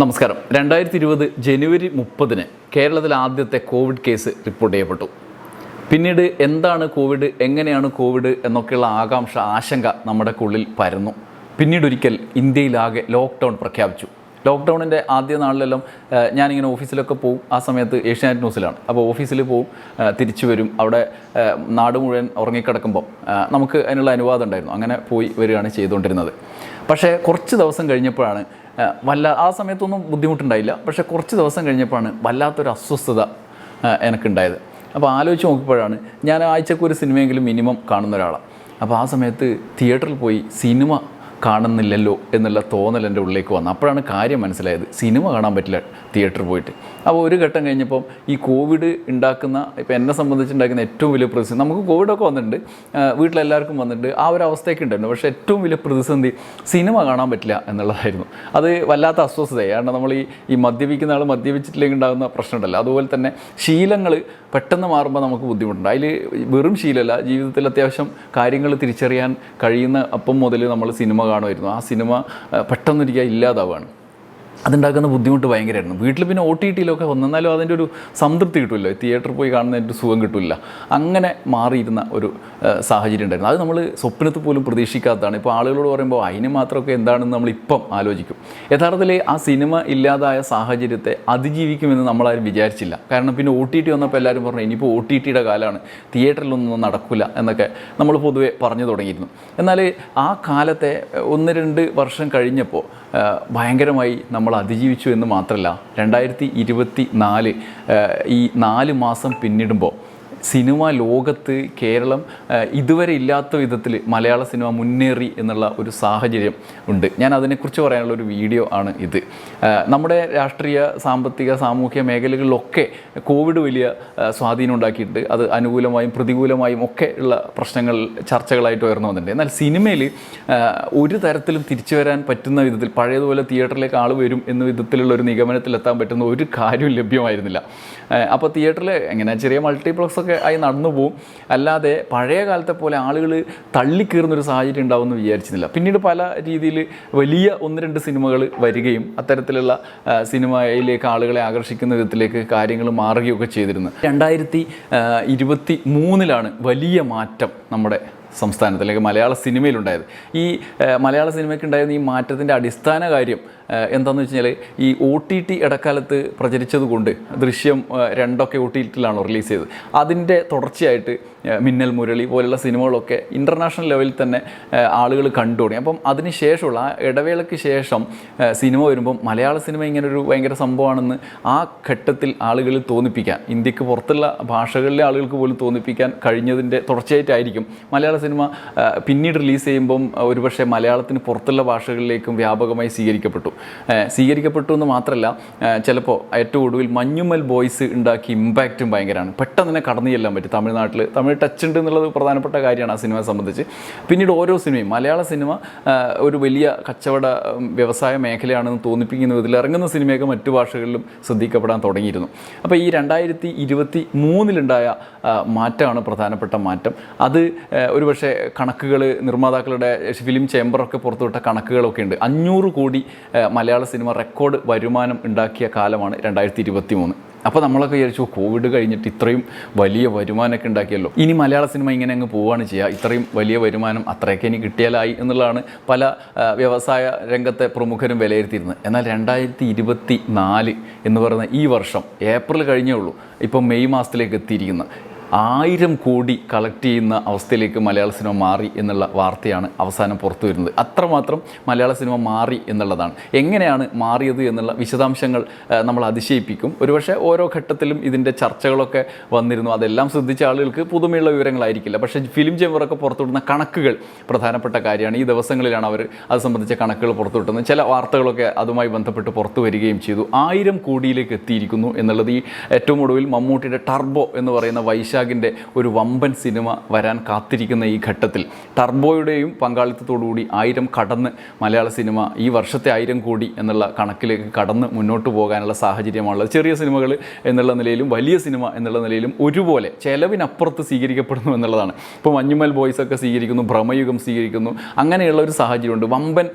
നമസ്കാരം. രണ്ടായിരത്തി ഇരുപത് ജനുവരി മുപ്പതിന് കേരളത്തിൽ ആദ്യത്തെ കോവിഡ് കേസ് റിപ്പോർട്ട് ചെയ്യപ്പെട്ടു. പിന്നീട് എന്താണ് കോവിഡ് എങ്ങനെയാണ് കോവിഡ് എന്നൊക്കെയുള്ള ആകാംക്ഷ ആശങ്ക നമ്മുടെ ഉള്ളിൽ പരന്നു. പിന്നീട് ഒരിക്കൽ ഇന്ത്യയിലാകെ ലോക്ക്ഡൗൺ പ്രഖ്യാപിച്ചു. ലോക്ക്ഡൗണിന്റെ ആദ്യ നാളിലെല്ലാം ഞാനിങ്ങനെ ഓഫീസിലൊക്കെ പോവും. ആ സമയത്ത് ഏഷ്യാനെറ്റ് ന്യൂസിലാണ്. അപ്പോൾ ഓഫീസിൽ പോവും തിരിച്ചു വരും. അവിടെ നാട് മുഴുവൻ ഉറങ്ങിക്കിടക്കുമ്പം നമുക്ക് അതിനുള്ള അനുവാദം ഉണ്ടായിരുന്നു. അങ്ങനെ പോയി വരികയാണ് ചെയ്തുകൊണ്ടിരുന്നത്. പക്ഷേ കുറച്ച് ദിവസം കഴിഞ്ഞപ്പോഴാണ് വല്ല ആ സമയത്തൊന്നും ബുദ്ധിമുട്ടുണ്ടായില്ല. പക്ഷേ കുറച്ച് ദിവസം കഴിഞ്ഞപ്പോഴാണ് വല്ലാത്തൊരു അസ്വസ്ഥത എനിക്കുണ്ടായത്. അപ്പോൾ ആലോചിച്ച് നോക്കിയപ്പോഴാണ് ഞാൻ ആഴ്ചക്ക് ഒരു സിനിമയെങ്കിലും മിനിമം കാണുന്ന ഒരാളാണ്. അപ്പോൾ ആ സമയത്ത് തിയേറ്ററിൽ പോയി സിനിമ കാണുന്നില്ലല്ലോ എന്നുള്ള തോന്നൽ എന്റെ ഉള്ളിലേക്ക് വന്നു. അപ്പോഴാണ് കാര്യം മനസ്സിലായത്. സിനിമ കാണാൻ പറ്റില്ല തിയേറ്റർ പോയിട്ട്. അപ്പോൾ ഒരു ഘട്ടം കഴിഞ്ഞപ്പം ഈ കോവിഡ് ഉണ്ടാക്കുന്ന ഇപ്പോൾ എന്നെ സംബന്ധിച്ചുണ്ടാക്കുന്ന ഏറ്റവും വലിയ പ്രതിസന്ധി നമുക്ക് കോവിഡൊക്കെ വന്നിട്ടുണ്ട്. വീട്ടിലെല്ലാവർക്കും വന്നിട്ട് ആ ഒരു അവസ്ഥയൊക്കെ ഉണ്ടായിരുന്നു. പക്ഷേ ഏറ്റവും വലിയ പ്രതിസന്ധി സിനിമ കാണാൻ പറ്റില്ല എന്നുള്ളതായിരുന്നു. അത് വല്ലാത്ത അസ്വസ്ഥതയായി. കാരണം നമ്മൾ ഈ ഈ മദ്യപിക്കുന്ന ആൾ മദ്യപിച്ചിട്ടില്ലെങ്കിൽ ഉണ്ടാകുന്ന പ്രശ്നമുണ്ടല്ലോ. അതുപോലെ തന്നെ ശീലങ്ങൾ പെട്ടെന്ന് മാറുമ്പോൾ നമുക്ക് ബുദ്ധിമുട്ടുണ്ട്. അതിൽ വെറും ശീലമല്ല. ജീവിതത്തിൽ അത്യാവശ്യം കാര്യങ്ങൾ തിരിച്ചറിയാൻ കഴിയുന്ന അപ്പം മുതൽ നമ്മൾ സിനിമ കാണുമായിരുന്നു. ആ സിനിമ പെട്ടെന്നിരിക്കുക ഇല്ലാതാവുകയാണ് അതുണ്ടാക്കുന്ന ബുദ്ധിമുട്ട് ഭയങ്കരമായിരുന്നു. വീട്ടിൽ പിന്നെ ഒ ടി ടിയിലൊക്കെ വന്നെന്നാലും അതിന്റെ ഒരു സംതൃപ്തി കിട്ടില്ല. തിയേറ്ററിൽ പോയി കാണുന്നതിന്റെ ഒരു സുഖം കിട്ടില്ല. അങ്ങനെ മാറിയിരുന്ന ഒരു സാഹചര്യം ഉണ്ടായിരുന്നു. അത് നമ്മൾ സ്വപ്നത്തിൽ പോലും പ്രതീക്ഷിക്കാത്തതാണ്. ഇപ്പോൾ ആളുകളോട് പറയുമ്പോൾ അതിന് മാത്രമൊക്കെ എന്താണെന്ന് നമ്മൾ ഇപ്പം ആലോചിക്കും. യഥാർത്ഥത്തിൽ ആ സിനിമ ഇല്ലാതായ സാഹചര്യത്തെ അതിജീവിക്കുമെന്ന് നമ്മളാരും വിചാരിച്ചില്ല. കാരണം പിന്നെ ഒ ടി ടി വന്നപ്പോൾ എല്ലാവരും പറഞ്ഞു ഇനിയിപ്പോൾ ഒ ടി ടിയുടെ കാലമാണ്. തിയേറ്ററിലൊന്നും നടക്കില്ല. എന്നൊക്കെ നമ്മൾ പൊതുവെ പറഞ്ഞു തുടങ്ങിയിരുന്നു. എന്നാൽ ആ കാലത്തെ ഒന്ന് രണ്ട് വർഷം കഴിഞ്ഞപ്പോൾ ഭയങ്കരമായി നമ്മൾ അതിജീവിച്ചു എന്ന് മാത്രമല്ല രണ്ടായിരത്തി ഇരുപത്തി നാല് ഈ നാല് മാസം പിന്നിടുമ്പോൾ സിനിമ ലോകത്ത് കേരളം ഇതുവരെ ഇല്ലാത്ത വിധത്തിൽ മലയാള സിനിമ മുന്നേറി എന്നുള്ള ഒരു സാഹചര്യം ഉണ്ട്. ഞാൻ അതിനെക്കുറിച്ച് പറയാനുള്ള ഒരു വീഡിയോ ആണ് ഇത്. നമ്മുടെ രാഷ്ട്രീയ സാമ്പത്തിക സാമൂഹ്യ മേഖലകളിലൊക്കെ കോവിഡ് വലിയ സ്വാധീനം ഉണ്ടാക്കിയിട്ടുണ്ട്. അത് അനുകൂലമായും പ്രതികൂലമായും ഒക്കെ ഉള്ള പ്രശ്നങ്ങൾ ചർച്ചകളായിട്ട് ഉയർന്നു വന്നിട്ടുണ്ട്. എന്നാൽ സിനിമയിൽ ഒരു തരത്തിലും തിരിച്ചു വരാൻ പറ്റുന്ന വിധത്തിൽ പഴയതുപോലെ തിയേറ്ററിലേക്ക് ആൾ വരും എന്ന വിധത്തിലുള്ള ഒരു നിഗമനത്തിലെത്താൻ പറ്റുന്ന ഒരു കാര്യവും ലഭ്യമായിരുന്നില്ല. അപ്പോൾ തിയേറ്ററിൽ എങ്ങനെ ചെറിയ മൾട്ടിപ്ലക്സ് ഒക്കെ ആയി നടന്നു പോകും അല്ലാതെ പഴയ കാലത്തെ പോലെ ആളുകൾ തള്ളിക്കീറുന്ന ഒരു സാഹചര്യം ഉണ്ടാവുമെന്ന് വിചാരിച്ചിരുന്നില്ല. പിന്നീട് പല രീതിയിൽ വലിയ ഒന്ന് രണ്ട് സിനിമകൾ വരികയും അത്തരത്തിലുള്ള സിനിമയിലേക്ക് ആളുകളെ ആകർഷിക്കുന്ന വിധത്തിലേക്ക് കാര്യങ്ങൾ മാറുകയൊക്കെ ചെയ്തിരുന്നു. രണ്ടായിരത്തി ഇരുപത്തി മൂന്നിലാണ് വലിയ മാറ്റം നമ്മുടെ സംസ്ഥാനത്ത് അല്ലെങ്കിൽ മലയാള സിനിമയിലുണ്ടായത്. ഈ മലയാള സിനിമയ്ക്ക് ഉണ്ടായിരുന്ന ഈ മാറ്റത്തിന്റെ അടിസ്ഥാന കാര്യം എന്താണെന്ന് വെച്ച് കഴിഞ്ഞാൽ ഈ ഒ ടി ടി ഇടക്കാലത്ത് പ്രചരിച്ചതുകൊണ്ട് ദൃശ്യം രണ്ടൊക്കെ ഒ ടി ടിയിലാണോ റിലീസ് ചെയ്തത്. അതിന്റെ തുടർച്ചയായിട്ട് മിന്നൽ മുരളി പോലുള്ള സിനിമകളൊക്കെ ഇന്റർനാഷണൽ ലെവലിൽ തന്നെ ആളുകൾ കണ്ടു തുടങ്ങി. അപ്പം അതിന് ശേഷമുള്ള ആ ഇടവേളയ്ക്ക് ശേഷം സിനിമ വരുമ്പം മലയാള സിനിമ ഇങ്ങനൊരു ഭയങ്കര സംഭവമാണെന്ന് ആ ഘട്ടത്തിൽ ആളുകളിൽ തോന്നിപ്പിക്കാൻ ഇന്ത്യയ്ക്ക് പുറത്തുള്ള ഭാഷകളിലെ ആളുകൾക്ക് പോലും തോന്നിപ്പിക്കാൻ കഴിഞ്ഞതിന്റെ തുടർച്ചയായിട്ടായിരിക്കും മലയാള സിനിമ പിന്നീട് റിലീസ് ചെയ്യുമ്പം ഒരുപക്ഷെ മലയാളത്തിന് പുറത്തുള്ള ഭാഷകളിലേക്കും വ്യാപകമായി സ്വീകരിക്കപ്പെട്ടു. സ്വീകരിക്കപ്പെട്ടു എന്ന് മാത്രമല്ല ചിലപ്പോൾ ഏറ്റവും ഒടുവിൽ മഞ്ഞുമൽ ബോയ്സ് ഉണ്ടാക്കിയ ഇമ്പാക്റ്റും ഭയങ്കരമാണ്. പെട്ടെന്ന് തന്നെ കടന്നു ചെല്ലാൻ പറ്റും. തമിഴ്നാട്ടിൽ തമിഴ് ടച്ച് ഉണ്ട് എന്നുള്ളത് പ്രധാനപ്പെട്ട കാര്യമാണ് ആ സിനിമയെ സംബന്ധിച്ച്. പിന്നീട് ഓരോ സിനിമയും മലയാള സിനിമ ഒരു വലിയ കച്ചവട വ്യവസായ മേഖലയാണെന്ന് തോന്നിപ്പിക്കുന്ന വിധത്തിൽ ഇറങ്ങുന്ന സിനിമയൊക്കെ മറ്റു ഭാഷകളിലും ശ്രദ്ധിക്കപ്പെടാൻ തുടങ്ങിയിരുന്നു. അപ്പോൾ ഈ രണ്ടായിരത്തി ഇരുപത്തി മൂന്നിലുണ്ടായ മാറ്റമാണ് പ്രധാനപ്പെട്ട മാറ്റം. അത് ആ, ഒരുപക്ഷെ കണക്കുകൾ നിർമ്മാതാക്കളുടെ ഫിലിം ചേംബറൊക്കെ പുറത്തുവിട്ട കണക്കുകളൊക്കെ ഉണ്ട്. അഞ്ഞൂറ് കോടി മലയാള സിനിമ റെക്കോർഡ് വരുമാനം ഉണ്ടാക്കിയ കാലമാണ് രണ്ടായിരത്തി ഇരുപത്തി മൂന്ന് അപ്പോൾ നമ്മളൊക്കെ വിചാരിച്ചു കോവിഡ് കഴിഞ്ഞിട്ട് ഇത്രയും വലിയ വരുമാനമൊക്കെ ഉണ്ടാക്കിയല്ലോ. ഇനി മലയാള സിനിമ ഇങ്ങനെ അങ്ങ് പോവുകയാണ് ചെയ്യുക. ഇത്രയും വലിയ വരുമാനം അത്രയൊക്കെ ഇനി കിട്ടിയാലായി എന്നുള്ളതാണ് പല വ്യവസായ രംഗത്തെ പ്രമുഖരും വിലയിരുത്തിയിരുന്നത്. എന്നാൽ രണ്ടായിരത്തി ഇരുപത്തി നാല് എന്ന് പറയുന്ന ഈ വർഷം ഏപ്രിൽ കഴിഞ്ഞേ ഉള്ളൂ. ഇപ്പം മെയ് മാസത്തിലേക്ക് എത്തിയിരിക്കുന്ന. ആയിരം കോടി കളക്ട് ചെയ്യുന്ന അവസ്ഥയിലേക്ക് മലയാള സിനിമ മാറി എന്നുള്ള വാർത്തയാണ് അവസാനം പുറത്തു വരുന്നത്. അത്രമാത്രം മലയാള സിനിമ മാറി എന്നുള്ളതാണ്. എങ്ങനെയാണ് മാറിയത് എന്നുള്ള വിശദാംശങ്ങൾ നമ്മൾ അതിശയിപ്പിക്കും. ഒരുപക്ഷെ ഓരോ ഘട്ടത്തിലും ഇതിന്റെ ചർച്ചകളൊക്കെ വന്നിരുന്നു. അതെല്ലാം ശ്രദ്ധിച്ച ആളുകൾക്ക് പുതുമയുള്ള വിവരങ്ങളായിരിക്കില്ല. പക്ഷേ ഫിലിം ചേമ്പറൊക്കെ പുറത്തുവിടുന്ന കണക്കുകൾ പ്രധാനപ്പെട്ട കാര്യമാണ്. ഈ ദിവസങ്ങളിലാണ് അവർ അത് സംബന്ധിച്ച കണക്കുകൾ പുറത്തുവിട്ടുന്നത്. ചില വാർത്തകളൊക്കെ അതുമായി ബന്ധപ്പെട്ട് പുറത്തു വരികയും ചെയ്തു. ആയിരം കോടിയിലേക്ക് എത്തിയിരിക്കുന്നു എന്നുള്ളത് ഈ ഏറ്റവും ഒടുവിൽ മമ്മൂട്ടിയുടെ ടർബോ എന്ന് പറയുന്ന വൈശാഖ വൈശാഖിന്റെ ഒരു വമ്പൻ സിനിമ വരാൻ കാത്തിരിക്കുന്ന ഈ ഘട്ടത്തിൽ ടർബോയുടെയും പങ്കാളിത്തത്തോടുകൂടി ആയിരം കടന്ന് മലയാള സിനിമ ഈ വർഷത്തെ ആയിരം കോടി എന്നുള്ള കണക്കിലേക്ക് കടന്ന് മുന്നോട്ട് പോകാനുള്ള സാഹചര്യമാണുള്ളത്. ചെറിയ സിനിമകൾ എന്നുള്ള നിലയിലും വലിയ സിനിമ എന്നുള്ള നിലയിലും ഒരുപോലെ ചെലവിനപ്പുറത്ത് സ്വീകരിക്കപ്പെടുന്നു എന്നുള്ളതാണ്. ഇപ്പോൾ മഞ്ഞുമൽ ബോയ്സ് ഒക്കെ സ്വീകരിക്കുന്നു ഭ്രമയുഗം സ്വീകരിക്കുന്നു അങ്ങനെയുള്ള ഒരു സാഹചര്യമുണ്ട്. വമ്പൻ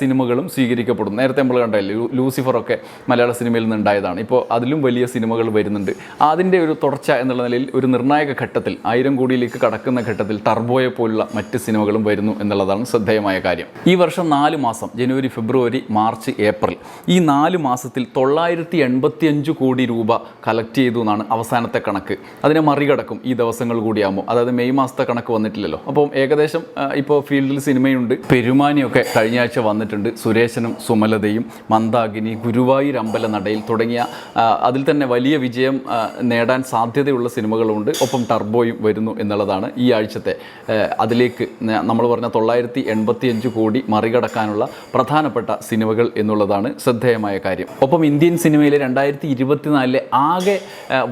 സിനിമകളും സ്വീകരിക്കപ്പെടുന്നു. നേരത്തെ നമ്മൾ കണ്ടല്ലേ ലൂസിഫറൊക്കെ മലയാള സിനിമയിൽ നിന്ന് ഉണ്ടായതാണ് ഇപ്പോൾ അതിലും വലിയ സിനിമകൾ വരുന്നുണ്ട്. അതിന്റെ ഒരു തുടർച്ച എന്നുള്ള നിലയിൽ ഒരു നിർണായക ഘട്ടത്തിൽ ആയിരം കോടിയിലേക്ക് കടക്കുന്ന ഘട്ടത്തിൽ ടർബോയെ പോലുള്ള മറ്റ് സിനിമകളും വരുന്നു എന്നുള്ളതാണ് ശ്രദ്ധേയമായ കാര്യം. ഈ വർഷം നാല് മാസം ജനുവരി ഫെബ്രുവരി മാർച്ച് ഏപ്രിൽ ഈ നാല് മാസത്തിൽ തൊള്ളായിരത്തി എൺപത്തി അഞ്ച് കോടി രൂപ കളക്ട് ചെയ്തു എന്നാണ് അവസാനത്തെ കണക്ക്. അതിനെ മറികടക്കും ഈ ദിവസങ്ങൾ കൂടിയാകുമ്പോൾ. അതായത് മെയ് മാസത്തെ കണക്ക് വന്നിട്ടില്ലല്ലോ. അപ്പം ഏകദേശം ഇപ്പോൾ ഫീൽഡിൽ സിനിമയുണ്ട്. പെരുമാനിയൊക്കെ കഴിഞ്ഞ ആഴ്ച വന്നിട്ടുണ്ട്. സുരേശനും സുമലതയും മന്ദാഗിനി ഗുരുവായൂർ അമ്പല നടയിൽ തുടങ്ങിയ അതിൽ തന്നെ വലിയ വിജയം നേടാൻ സാധ്യതയുള്ള സിനിമകളുണ്ട്. ഒപ്പം ടർബോയും വരുന്നു എന്നുള്ളതാണ് ഈ ആഴ്ചത്തെ അതിലേക്ക് നമ്മൾ പറഞ്ഞ തൊള്ളായിരത്തി എൺപത്തി അഞ്ച് കോടി മറികടക്കാനുള്ള പ്രധാനപ്പെട്ട സിനിമകൾ എന്നുള്ളതാണ് ശ്രദ്ധേയമായ കാര്യം. ഒപ്പം ഇന്ത്യൻ സിനിമയിലെ രണ്ടായിരത്തി ഇരുപത്തിനാലിലെ ആകെ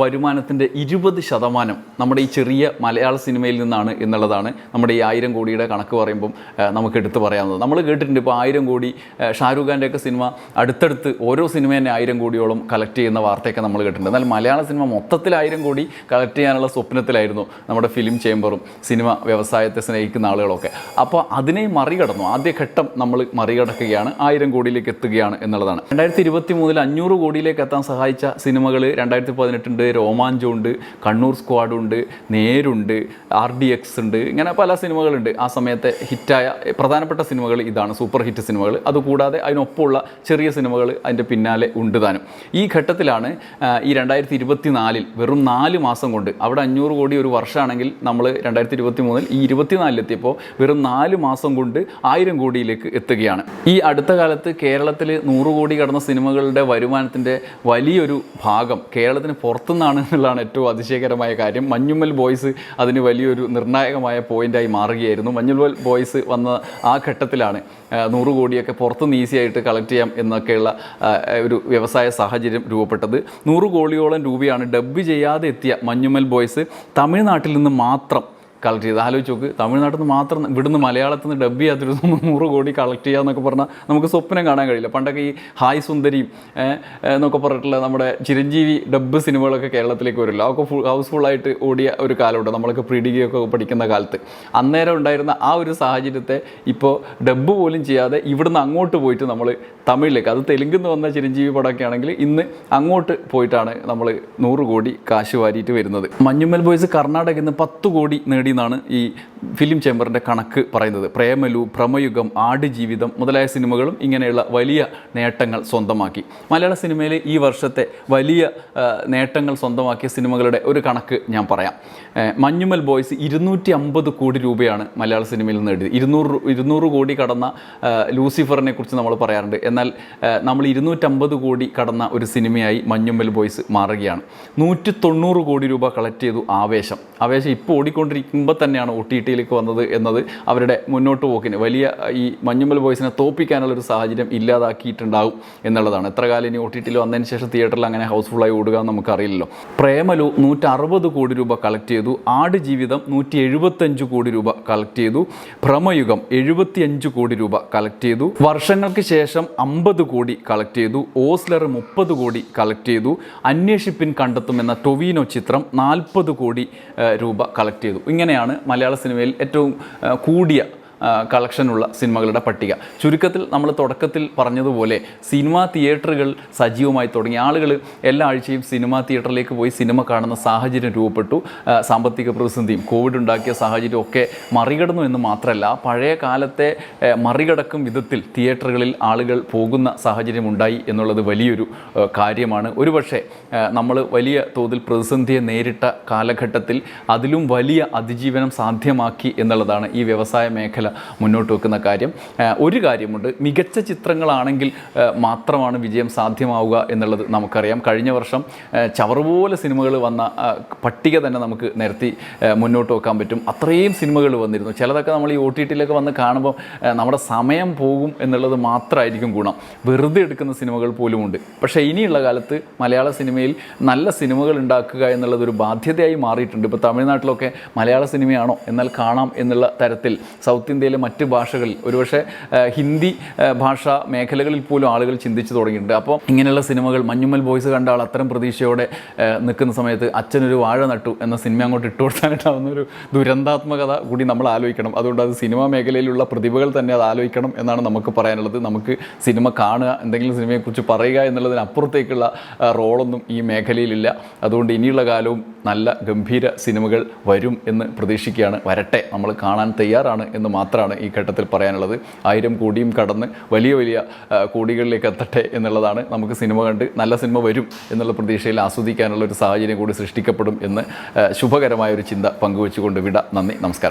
വരുമാനത്തിന്റെ ഇരുപത് ശതമാനം നമ്മുടെ ഈ ചെറിയ മലയാള സിനിമയിൽ നിന്നാണ് എന്നുള്ളതാണ് നമ്മുടെ ഈ ആയിരം കോടിയുടെ കണക്ക് പറയുമ്പം നമുക്ക് എടുത്തു പറയാവുന്നത്. നമ്മൾ കേട്ടിട്ടുണ്ട് ഇപ്പോൾ ആയിരം കോടി ഷാരൂഖ് ഖാന്റെയൊക്കെ സിനിമ അടുത്തടുത്ത് ഓരോ സിനിമ തന്നെ ആയിരം കോടിയോളം കളക്ട് ചെയ്യുന്ന വാർത്തയൊക്കെ നമ്മൾ കേട്ടിട്ടുണ്ട്. എന്നാൽ മലയാള സിനിമ മൊത്തത്തിൽ ആയിരം കോടി കളക്ട് ചെയ്യാനുള്ള സ്വപ്നത്തിലായിരുന്നു നമ്മുടെ ഫിലിം ചേംബറും സിനിമ വ്യവസായത്തെ സ്നേഹിക്കുന്ന ആളുകളൊക്കെ. അപ്പോൾ അതിനെ മറികടന്നു. ആദ്യഘട്ടം നമ്മൾ മറികടക്കുകയാണ്. ആയിരം കോടിയിലേക്ക് എത്തുകയാണ് എന്നുള്ളതാണ്. രണ്ടായിരത്തി ഇരുപത്തി മൂന്നിൽ അഞ്ഞൂറ് കോടിയിലേക്ക് എത്താൻ സഹായിച്ച സിനിമകൾ രണ്ടായിരത്തി പതിനെട്ടുണ്ട് രോമാഞ്ചമുണ്ട് കണ്ണൂർ സ്ക്വാഡുണ്ട് നേരുണ്ട് ആർ ഡി എക്സ് ഉണ്ട്. ഇങ്ങനെ പല സിനിമകളുണ്ട്. ആ സമയത്തെ ഹിറ്റായ പ്രധാനപ്പെട്ട സിനിമകൾ ഇതാണ്. സൂപ്പർ ഹിറ്റ് സിനിമകൾ. അതുകൂടാതെ അതിനൊപ്പമുള്ള ചെറിയ സിനിമകൾ അതിന്റെ പിന്നാലെ ഉണ്ട് താനും. ഈ ഘട്ടത്തിലാണ് ഈ രണ്ടായിരത്തി ഇരുപത്തി നാലിൽ വെറും നാല് മാസം കൊണ്ട് അവിടെ അഞ്ഞൂറ് കോടി ഒരു വർഷമാണെങ്കിൽ നമ്മൾ രണ്ടായിരത്തി ഇരുപത്തി മൂന്നിൽ ഈ ഇരുപത്തിനാലിലെത്തിയപ്പോൾ വെറും നാല് മാസം കൊണ്ട് ആയിരം കോടിയിലേക്ക് എത്തുകയാണ്. ഈ അടുത്ത കാലത്ത് കേരളത്തിൽ നൂറ് കോടി കടന്ന സിനിമകളുടെ വരുമാനത്തിന്റെ വലിയൊരു ഭാഗം കേരളത്തിന് പുറത്തുനിന്നാണ് എന്നുള്ളതാണ് ഏറ്റവും അതിശയകരമായ കാര്യം. മഞ്ഞുമ്മൽ ബോയ്സ് അതിന് വലിയൊരു നിർണായകമായ പോയിന്റായി മാറുകയായിരുന്നു. മഞ്ഞുമ്മൽ ബോയ്സ് വന്ന ആ ഘട്ടത്തിലാണ് നൂറ് കോടിയൊക്കെ പുറത്തുനിന്ന് ഈസി ആയിട്ട് കളക്ട് ചെയ്യാം എന്നൊക്കെയുള്ള ഒരു വ്യവസായ സാഹചര്യം രൂപപ്പെട്ടത്. നൂറ് കോടിയോളം രൂപയാണ് ഡബ്ബ് ചെയ്യാതെ എത്തിയ മഞ്ഞുമ്മൽ ബോയ്സ് തമിഴ്നാട്ടിൽ നിന്ന് മാത്രം കളക്ട് ചെയ്ത് ആലോചിച്ച് നോക്ക്. തമിഴ്നാട്ടിൽ നിന്ന് മാത്രം ഇവിടുന്ന് മലയാളത്തിൽ നിന്ന് ഡബ് ചെയ്യാത്തൊരു നൂറ് കോടി കളക്ട് ചെയ്യുക എന്നൊക്കെ പറഞ്ഞാൽ നമുക്ക് സ്വപ്നം കാണാൻ കഴിയില്ല. പണ്ടൊക്കെ ഈ ഹായ് സുന്ദരിയും എന്നൊക്കെ പറഞ്ഞിട്ടുള്ള നമ്മുടെ ചിരഞ്ജീവി ഡബ്ബ് സിനിമകളൊക്കെ കേരളത്തിലേക്ക് വരില്ല. അതൊക്കെ ഫുൾ ഹൗസ്ഫുള്ളായിട്ട് ഓടിയ ഒരു കാലമുണ്ട്. നമ്മളൊക്കെ പ്രീ ഒക്കെ പഠിക്കുന്ന കാലത്ത്. അന്നേരം ഉണ്ടായിരുന്ന ആ ഒരു സാഹചര്യത്തെ ഇപ്പോൾ ഡബ്ബ് പോലും ചെയ്യാതെ ഇവിടുന്ന് അങ്ങോട്ട് പോയിട്ട് നമ്മൾ തമിഴിലേക്ക്. അത് തെലുങ്കിൽ നിന്ന് വന്ന ചിരഞ്ജീവി പടമൊക്കെ ആണെങ്കിൽ ഇന്ന് അങ്ങോട്ട് പോയിട്ടാണ് നമ്മൾ നൂറ് കോടി കാശ് വാരിയിട്ട് വരുന്നത്. മഞ്ഞുമ്മൽ ബോയ്സ് കർണാടകയിൽ നിന്ന് പത്ത് കോടി നേടിയെന്നാണ് ഈ ഫിലിം ചേംബറിന്റെ കണക്ക് പറയുന്നത്. പ്രേമലു ഭ്രമയുഗം ആടുജീവിതം മുതലായ സിനിമകളും ഇങ്ങനെയുള്ള വലിയ നേട്ടങ്ങൾ സ്വന്തമാക്കി. മലയാള സിനിമയിലെ ഈ വർഷത്തെ വലിയ നേട്ടങ്ങൾ സ്വന്തമാക്കിയ സിനിമകളുടെ ഒരു കണക്ക് ഞാൻ പറയാം. മഞ്ഞുമൽ ബോയ്സ് ഇരുന്നൂറ്റി അമ്പത് കോടി രൂപയാണ് മലയാള സിനിമയിൽ നിന്ന് നേടിയത് ഇരുന്നൂറ് ഇരുന്നൂറ് കോടി കടന്ന ലൂസിഫറിനെ കുറിച്ച് നമ്മൾ പറയാറുണ്ട്. എന്നാൽ നമ്മൾ ഇരുന്നൂറ്റമ്പത് കോടി കടന്ന ഒരു സിനിമയായി മഞ്ഞുമ്മൽ ബോയ്സ് മാറുകയാണ്. നൂറ്റി തൊണ്ണൂറ് കോടി രൂപ കളക്ട് ചെയ്തു ആവേശം. ആവേശം ഇപ്പോൾ ഓടിക്കൊണ്ടിരിക്കുമ്പോൾ തന്നെയാണ് ഒ ടി ടിയിലേക്ക് വന്നത് എന്നത് അവരുടെ മുന്നോട്ട് പോക്കിന് വലിയ ഈ മഞ്ഞുമ്മൽ ബോയ്സിനെ തോപ്പിക്കാനുള്ള ഒരു സാഹചര്യം ഇല്ലാതാക്കിയിട്ടുണ്ടാവും എന്നുള്ളതാണ്. എത്ര കാലം ഇനി ഒ ടി ടിയിൽ വന്നതിന് ശേഷം തിയേറ്ററിൽ അങ്ങനെ ഹൗസ്ഫുള്ളായി ഓടുക എന്ന് നമുക്കറിയില്ലല്ലോ പ്രേമലു നൂറ്ററുപത് കോടി രൂപ കളക്ട് ചെയ്തു. ആട് ജീവിതം നൂറ്റി എഴുപത്തഞ്ച് കോടി രൂപ കളക്ട് ചെയ്തു. ഭ്രമയുഗം എഴുപത്തിയഞ്ച് കോടി രൂപ കളക്ട് ചെയ്തു. വർഷങ്ങൾക്ക് ശേഷം അമ്പത് കോടി കളക്ട് ചെയ്തു. ഓസ്ലർ മുപ്പത് കോടി കളക്ട് ചെയ്തു. അന്വേഷിപ്പിൻ കണ്ടെത്തുമെന്ന ടൊവീനോ ചിത്രം നാൽപ്പത് കോടി രൂപ കളക്ട് ചെയ്തു. ഇങ്ങനെയാണ് മലയാള സിനിമയിൽ ഏറ്റവും കൂടിയ കളക്ഷനുള്ള സിനിമകളുടെ പട്ടിക. ചുരുക്കത്തിൽ നമ്മൾ തുടക്കത്തിൽ പറഞ്ഞതുപോലെ സിനിമാ തിയേറ്ററുകൾ സജീവമായി തുടങ്ങി. ആളുകൾ എല്ലാ ആഴ്ചയും സിനിമാ തിയേറ്ററിലേക്ക് പോയി സിനിമ കാണുന്ന സാഹചര്യം രൂപപ്പെട്ടു. സാമ്പത്തിക പ്രതിസന്ധിയും കോവിഡ് ഉണ്ടാക്കിയ സാഹചര്യം ഒക്കെ മറികടന്നു എന്ന് മാത്രമല്ല പഴയ കാലത്തെ മറികടക്കും വിധത്തിൽ തിയേറ്ററുകളിൽ ആളുകൾ പോകുന്ന സാഹചര്യം ഉണ്ടായി എന്നുള്ളത് വലിയൊരു കാര്യമാണ്. ഒരുപക്ഷെ നമ്മൾ വലിയ തോതിൽ പ്രതിസന്ധിയെ നേരിട്ട കാലഘട്ടത്തിൽ അതിലും വലിയ അതിജീവനം സാധ്യമാക്കി എന്നുള്ളതാണ് ഈ വ്യവസായ മേഖല മുന്നോട്ട് വെക്കുന്ന കാര്യം. ഒരു കാര്യമുണ്ട്. മികച്ച ചിത്രങ്ങളാണെങ്കിൽ മാത്രമാണ് വിജയം സാധ്യമാവുക എന്നുള്ളത് നമുക്കറിയാം. കഴിഞ്ഞ വർഷം ചവറുപോലെ സിനിമകൾ വന്ന പട്ടിക തന്നെ നമുക്ക് നിരത്തി മുന്നോട്ട് വെക്കാൻ പറ്റും. അത്രയും സിനിമകൾ വന്നിരുന്നു. ചിലതൊക്കെ നമ്മൾ ഈ ഒ ടി ടിയിലൊക്കെ വന്ന് കാണുമ്പോൾ നമ്മുടെ സമയം പോകും എന്നുള്ളത് മാത്രമായിരിക്കും ഗുണം. വെറുതെ എടുക്കുന്ന സിനിമകൾ പോലുമുണ്ട്. പക്ഷേ ഇനിയുള്ള കാലത്ത് മലയാള സിനിമയിൽ നല്ല സിനിമകൾ ഉണ്ടാക്കുക എന്നുള്ളത് ഒരു ബാധ്യതയായി മാറിയിട്ടുണ്ട്. ഇപ്പോൾ തമിഴ്നാട്ടിലൊക്കെ മലയാള സിനിമയാണോ എന്നാൽ കാണാം എന്നുള്ള തരത്തിൽ സൗത്ത് ഇന്ത്യയിലെ മറ്റ് ഭാഷകളിൽ. ഒരുപക്ഷെ ഹിന്ദി ഭാഷ മേഖലകളിൽ പോലും ആളുകൾ ചിന്തിച്ചു തുടങ്ങിയിട്ടുണ്ട്. അപ്പോൾ ഇങ്ങനെയുള്ള സിനിമകൾ മഞ്ഞുമ്മൽ ബോയ്സ് കണ്ട ആൾ അത്തരം പ്രതീക്ഷയോടെ നിൽക്കുന്ന സമയത്ത് അച്ഛനൊരു വാഴ നട്ടു എന്ന സിനിമ അങ്ങോട്ട് ഇട്ടു കൊടുക്കാനായിട്ടാവുന്ന ഒരു ദുരന്താത്മകത കൂടി നമ്മൾ ആലോചിക്കണം. അതുകൊണ്ട് അത് സിനിമാ മേഖലയിലുള്ള പ്രതിഭകൾ തന്നെ അത് ആലോചിക്കണം എന്നാണ് നമുക്ക് പറയാനുള്ളത്. നമുക്ക് സിനിമ കാണുക എന്തെങ്കിലും സിനിമയെക്കുറിച്ച് പറയുക എന്നുള്ളതിനപ്പുറത്തേക്കുള്ള റോളൊന്നും ഈ മേഖലയിലില്ല. അതുകൊണ്ട് ഇനിയുള്ള കാലവും നല്ല ഗംഭീര സിനിമകൾ വരും എന്ന് പ്രതീക്ഷിക്കുകയാണ്. വരട്ടെ നമ്മൾ കാണാൻ തയ്യാറാണ് എന്ന് മാത്രമാണ് ഈ ഘട്ടത്തിൽ പറയാനുള്ളത്. ആയിരം കോടിയും കടന്ന് വലിയ വലിയ കോടികളിലേക്ക് എത്തട്ടെ എന്നുള്ളതാണ് നമുക്ക് സിനിമ കണ്ട് നല്ല സിനിമ വരും എന്നുള്ള പ്രതീക്ഷയിൽ ആസ്വദിക്കാനുള്ള ഒരു സാഹചര്യം കൂടി സൃഷ്ടിക്കപ്പെടും എന്ന് ശുഭകരമായ ഒരു ചിന്ത പങ്കുവെച്ചുകൊണ്ട് വിട. നന്ദി നമസ്കാരം.